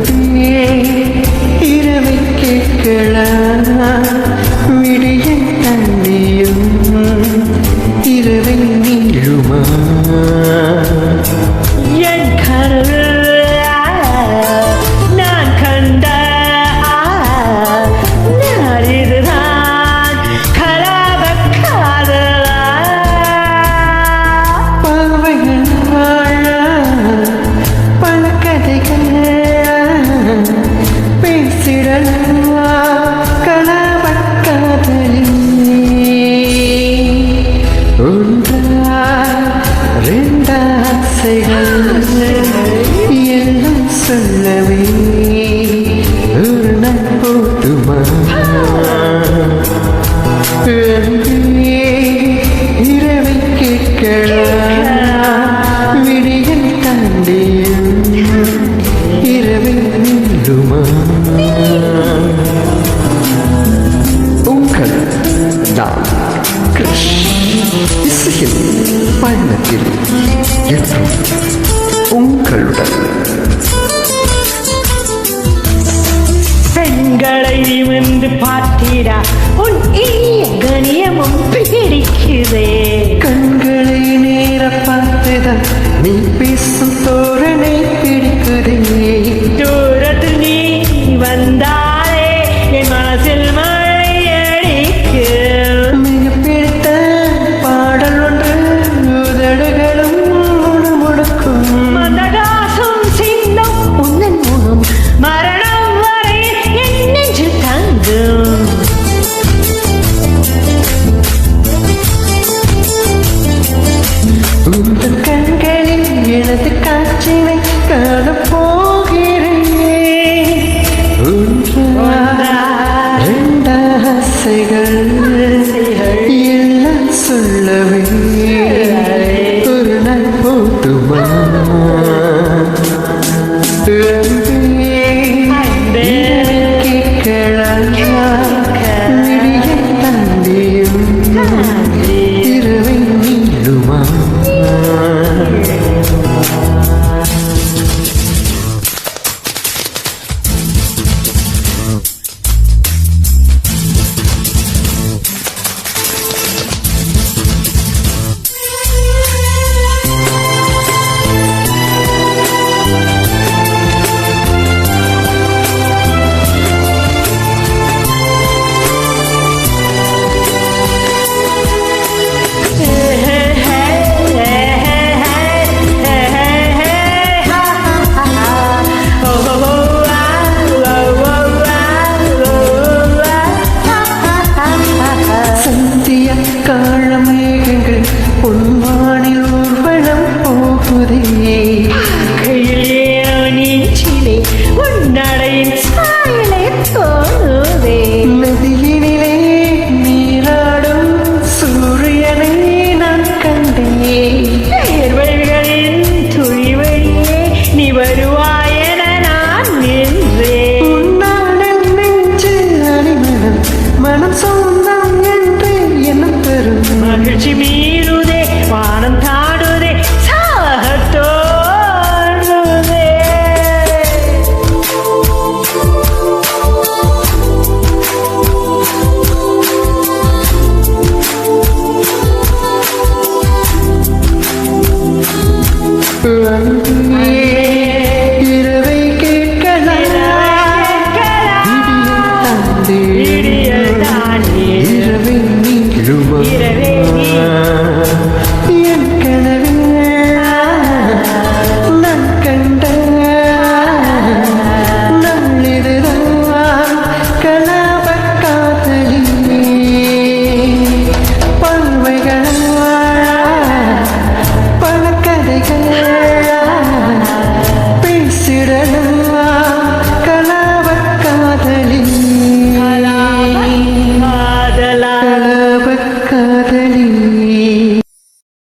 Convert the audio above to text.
വിളിയെ ഇരവിക്ക് കിള വിടിയൻ തന്നെയും ഇരുവിൽ നീഴുമാ ஆசைகள் எல்லாம் சொல்லவே ஒரு நாள் போட்டுமா இரவை கேட்கலாம் இரவில் மீண்டுமா பயணத்தில் என்றும் உங்களுடன். பெண்களை நிமிர்ந்து பார்த்திடா உன் இனிய கணியமும் பிடிக்குதே கண்களை நேர பார்த்துதான் நீ பேசும் தோரணை இசைகள். எல்லாம் சொல்லவே ஒரு நாள் போட்டுமா தந்தையும் இரவை நீடுமா